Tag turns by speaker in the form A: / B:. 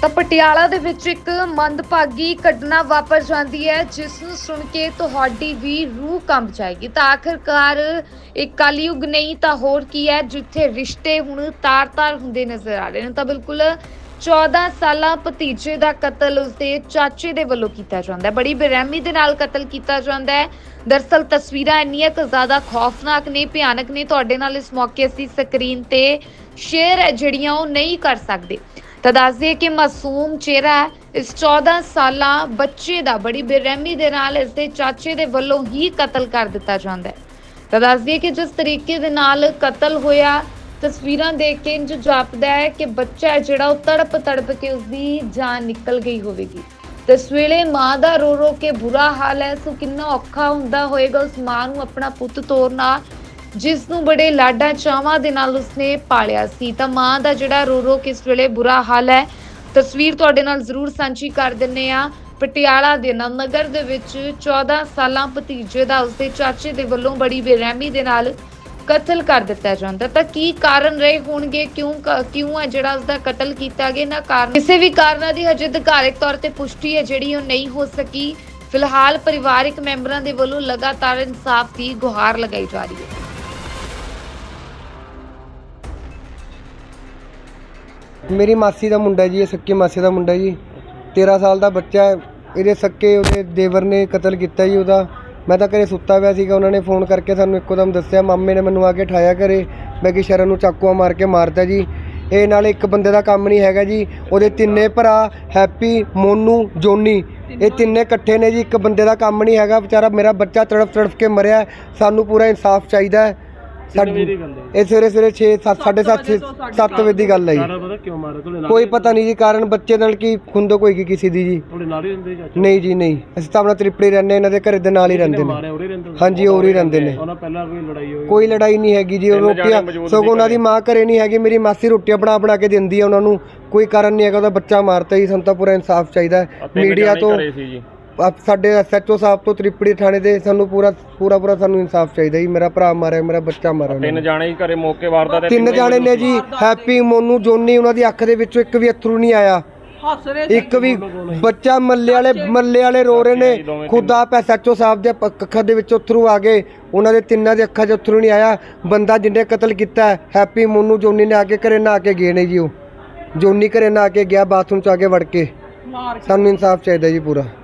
A: ਤਾਂ ਪਟਿਆਲਾ ਦੇ ਵਿੱਚ ਇੱਕ ਮੰਦਭਾਗੀ ਘਟਨਾ ਵਾਪਰ ਜਾਂਦੀ ਹੈ, ਜਿਸ ਨੂੰ ਸੁਣ ਕੇ ਤੁਹਾਡੀ ਵੀ ਰੂਹ ਕੰਬ ਜਾਏਗੀ। ਤਾਂ ਆਖਰਕਾਰ ਇੱਕ ਕਲਯੁਗ ਨਹੀਂ ਤਾਂ ਹੋਰ ਕੀ ਹੈ, ਜਿੱਥੇ ਰਿਸ਼ਤੇ ਹੁਣ ਤਾਰ-ਤਾਰ ਹੁੰਦੇ ਨਜ਼ਰ ਆ ਰਹੇ ਨੇ। ਤਾਂ ਬਿਲਕੁਲ 14 ਸਾਲਾ ਭਤੀਜੇ ਦਾ ਕਤਲ ਉਸਦੇ ਚਾਚੇ ਦੇ ਵੱਲੋਂ ਕੀਤਾ ਜਾਂਦਾ ਹੈ। ਬੜੀ ਬੇਰਹਿਮੀ ਦੇ ਨਾਲ ਕਤਲ ਕੀਤਾ ਜਾਂਦਾ ਹੈ। ਦਰਸਲ ਤਸਵੀਰਾਂ ਇੰਨੀਆਂ ਕੁ ਜ਼ਿਆਦਾ ਖੌਫਨਾਕ ਨੇ, ਭਿਆਨਕ ਨੇ। ਤੁਹਾਡੇ ਨਾਲ ਇਸ ਮੌਕੇ ਅਸੀਂ ਸਕਰੀਨ ਤੇ ਸ਼ੇਅਰ ਹੈ ਜਿਹੜੀਆਂ ਉਹ ਨਹੀਂ ਕਰ ਸਕਦੇ। ਤਾਂ ਦੱਸ ਦਈਏ ਕਿ ਮਾਸੂਮ ਚਿਹਰਾ ਇਸ 14 ਸਾਲਾ ਬੱਚੇ ਦਾ ਬੜੀ ਬੇਰਹਿਮੀ ਦੇ ਨਾਲ ਇਸ ਦੇ ਚਾਚੇ ਦੇ ਵੱਲੋਂ ਹੀ ਕਤਲ ਕਰ ਦਿੱਤਾ ਜਾਂਦਾ ਹੈ। ਤਾਂ ਦੱਸ ਦਈਏ ਕਿ ਜਿਸ ਤਰੀਕੇ ਦੇ ਨਾਲ ਕਤਲ ਹੋਇਆ ਤਸਵੀਰਾਂ ਦੇਖ ਕੇ ਇੰਜ ਜਾਪਦਾ ਹੈ ਕਿ ਬੱਚਾ ਹੈ ਜਿਹੜਾ ਉਹ ਤੜਪ ਤੜਪ ਕੇ ਉਸਦੀ ਜਾਨ ਨਿਕਲ ਗਈ ਹੋਵੇਗੀ। ਇਸ ਵੇਲੇ ਮਾਂ ਦਾ ਰੋ ਰੋ ਕੇ ਬੁਰਾ ਹਾਲ ਹੈ, ਸੋ ਕਿੰਨਾ ਔਖਾ ਹੁੰਦਾ ਹੋਏਗਾ ਉਸ ਮਾਂ ਨੂੰ ਆਪਣਾ ਪੁੱਤ ਤੋਰਨਾ ਜਿਸ ਨੂੰ ਬੜੇ ਲਾਡਾਂ ਚਾਵਾਂ ਦੇ ਨਾਲ ਉਸਨੇ ਪਾਲਿਆ ਸੀ। ਤਾਂ ਮਾਂ ਦਾ ਜਿਹੜਾ ਰੋ ਰੋ ਕੇ ਇਸ ਵੇਲੇ ਬੁਰਾ ਹਾਲ ਹੈ, ਤਸਵੀਰ ਤੁਹਾਡੇ ਨਾਲ ਜ਼ਰੂਰ ਸਾਂਝੀ ਕਰ ਦਿੰਨੇ ਆ ਪਟਿਆਲਾ ਦੇ ਨਗਰ ਦੇ ਵਿੱਚ 14 ਸਾਲਾਂ ਭਤੀਜੇ ਦਾ ਉਸਦੇ ਚਾਚੇ ਦੇ ਵੱਲੋਂ ਬੜੀ ਬੇਰਹਿਮੀ ਦੇ ਨਾਲ ਕਤਲ ਕਰ ਦਿੱਤਾ ਜਾਂਦਾ ਤਾਂ ਕੀ ਕਾਰਨ ਰਹੇ ਹੋਣਗੇ? ਕਿਉਂ ਕ- ਕਿਉਂ ਹੈ ਜਿਹੜਾ ਉਸਦਾ ਕਤਲ ਕੀਤਾ ਗਿਆ? ਨਾ ਕਾਰਨ ਕਿਸੇ ਵੀ ਕਾਰਨਾਂ ਦੀ ਹਜੇ ਅਧਿਕਾਰਿਕ ਤੌਰ ਤੇ ਪੁਸ਼ਟੀ ਹੈ ਜਿਹੜੀ ਉਹ ਨਹੀਂ ਹੋ ਸਕੀ। ਫਿਲਹਾਲ ਪਰਿਵਾਰਕ ਮੈਂਬਰਾਂ ਦੇ ਵੱਲੋਂ ਲਗਾਤਾਰ ਇਨਸਾਫ ਦੀ ਗੁਹਾਰ ਲਗਾਈ ਜਾ ਰਹੀ ਹੈ।
B: ਮੇਰੀ ਮਾਸੀ ਦਾ ਮੁੰਡਾ ਜੀ, ਇਹ ਸੱਕੀ ਮਾਸੀ ਦਾ ਮੁੰਡਾ ਜੀ। 13 ਸਾਲ ਦਾ ਬੱਚਾ ਹੈ। ਇਹਦੇ ਸੱਕੇ ਉਹਦੇ ਦੇਵਰ ਨੇ ਕਤਲ ਕੀਤਾ ਜੀ ਉਹਦਾ। ਮੈਂ ਤਾਂ ਘਰੇ ਸੁੱਤਾ ਪਿਆ ਸੀਗਾ, ਉਹਨਾਂ ਨੇ ਫੋਨ ਕਰਕੇ ਸਾਨੂੰ ਇੱਕੋਦਮ ਦੱਸਿਆ, ਮਾਮੇ ਨੇ ਮੈਨੂੰ ਆ ਕੇ ਠਾਇਆ ਘਰੇ, ਮੈਂ ਕਿ ਸ਼ਰਨ ਨੂੰ ਚਾਕੂਆ ਮਾਰ ਕੇ ਮਾਰਤਾ ਜੀ। ਇਹ ਨਾਲ ਇੱਕ ਬੰਦੇ ਦਾ ਕੰਮ ਨਹੀਂ ਹੈਗਾ ਜੀ, ਉਹਦੇ ਤਿੰਨੇ ਭਰਾ, ਹੈਪੀ, ਮੋਨੂ, ਜੋਨੀ, ਇਹ ਤਿੰਨੇ ਇਕੱਠੇ ਨੇ ਜੀ, ਇੱਕ ਬੰਦੇ ਦਾ ਕੰਮ ਨਹੀਂ ਹੈਗਾ, ਵਿਚਾਰਾ ਮੇਰਾ ਬੱਚਾ ਤੜਫ ਤੜਫ ਕੇ ਮਰਿਆ, ਸਾਨੂੰ ਪੂਰਾ ਇਨਸਾਫ ਚਾਹੀਦਾ ਹੈ। ਸਾਡੀ ਇਹ ਸਵੇਰੇ ਸਵੇਰੇ 6 7 7:30 7 ਵਜੇ ਦੀ ਗੱਲ ਹੈ ਜੀ।
C: ਪਤਾ ਕਿਉਂ ਮਾਰਿਆ? ਤੁਹਾਡੇ ਨਾਲ
B: ਕੋਈ ਪਤਾ ਨਹੀਂ ਜੀ ਕਾਰਨ ਬੱਚੇ ਨਾਲ ਕੀ ਖੁੰਦੋ ਕੋਈ ਕੀ ਕਿਸੇ ਦੀ ਜੀ।
C: ਤੁਹਾਡੇ ਨਾਲ ਹੀ ਰਹਿੰਦੇ ਚਾਚਾ?
B: ਨਹੀਂ ਜੀ ਨਹੀਂ। ਅਸੀਂ ਤਾਂ ਆਪਣਾ ਤ੍ਰਿਪੜੀ ਰਹਿੰਦੇ ਇਹਨਾਂ ਦੇ ਘਰੇ ਦੇ ਨਾਲ ਹੀ ਰਹਿੰਦੇ ਨੇ।
C: ਮਾਰਿਆ ਉਰੇ ਰਹਿੰਦੇ
B: ਹਾਂਜੀ ਹੋਰ ਹੀ ਰਹਿੰਦੇ ਨੇ।
C: ਉਹਨਾਂ ਪਹਿਲਾਂ ਕੋਈ ਲੜਾਈ ਹੋਈ?
B: ਕੋਈ ਲੜਾਈ ਨਹੀਂ ਹੈਗੀ ਜੀ ਉਹ ਰੋਟੀਆਂ ਸਗੋਂ ਉਹਨਾਂ ਦੀ ਮਾਂ ਘਰੇ ਨਹੀਂ ਹੈਗੀ ਮੇਰੀ ਮਾਸੀ ਰੋਟੀਆਂ ਬਣਾ ਬਣਾ ਕੇ ਦਿੰਦੀ ਹੈ ਉਹਨਾਂ ਨੂੰ। ਕੋਈ ਕਾਰਨ ਨਹੀਂ ਹੈਗਾ ਉਹਦਾ ਬੱਚਾ ਮਾਰਤਾ ਜੀ ਸਾਨੂੰ ਤਾਂ ਪੂਰਾ ਇਨਸਾਫ ਚਾਹੀਦਾ ਹੈ। ਮੀਡੀਆ ਤੋਂ ਆਪ- ਸਾਡੇ ਐਸਐਚਓ ਸਾਹਿਬ ਤੋਂ ਤ੍ਰਿਪੜੀ ਥਾਣੇ ਦੇ ਸਾਨੂੰ ਪੂਰਾ ਪੂਰਾ ਪੂਰਾ ਸਾਨੂੰ ਇਨਸਾਫ ਚਾਹੀਦਾ ਜੀ। ਮੇਰਾ ਭਰਾ ਮਾਰਿਆ ਮੇਰਾ ਬੱਚਾ ਮਾਰਿਆ ਉਹਨਾਂ ਨੇ।
D: ਤਿੰਨ ਜਾਣੇ ਹੀ ਘਰੇ ਮੌਕੇ ਵਾਰਦਾ ਤੇ
B: ਤਿੰਨ ਜਾਣੇ ਨੇ ਜੀ ਹੈਪੀ ਮੋਨੂ ਜੋਨੀ ਉਹਨਾਂ ਦੀ ਅੱਖ ਦੇ ਵਿੱਚੋਂ ਇੱਕ ਵੀ ਅਥਰੂ ਨਹੀਂ ਆਇਆ।
E: ਹੱਸ ਰਹੇ
B: ਇੱਕ ਵੀ ਬੱਚਾ ਮੱਲੇ ਵਾਲੇ ਮੱਲੇ ਵਾਲੇ ਰੋ ਰਹੇ ਨੇ। ਖੁਦ ਆਪ ਐਸਐਚਓ ਸਾਹਿਬ ਦੇ ਪ- ਅੱਖਾਂ ਦੇ ਵਿੱਚ ਅਥਰੂ ਆ ਗਏ। ਉਹਨਾਂ ਦੇ ਤਿੰਨਾਂ ਦੇ ਅੱਖਾਂ 'ਚ ਅਥਰੂ ਨਹੀਂ ਆਇਆ। ਬੰਦਾ ਜਿਹਨੇ ਕਤਲ ਕੀਤਾ ਹੈ, ਹੈਪੀ ਮੋਨੂ ਜੋਨੀ ਨੇ ਆ ਕੇ ਘਰੇ ਨਹਾ ਕੇ ਗਏ ਨੇ ਜੀ ਉਹ। ਜੋਨੀ ਘਰੇ ਨਹਾ ਕੇ ਗਿਆ ਬਾਥਰੂਮ 'ਚ ਆ ਕੇ ਵੜ ਕੇ।
E: ਮਾਰ
B: ਸਾਨੂੰ ਇਨਸਾਫ ਚਾਹੀਦਾ ਜੀ ਪੂਰਾ।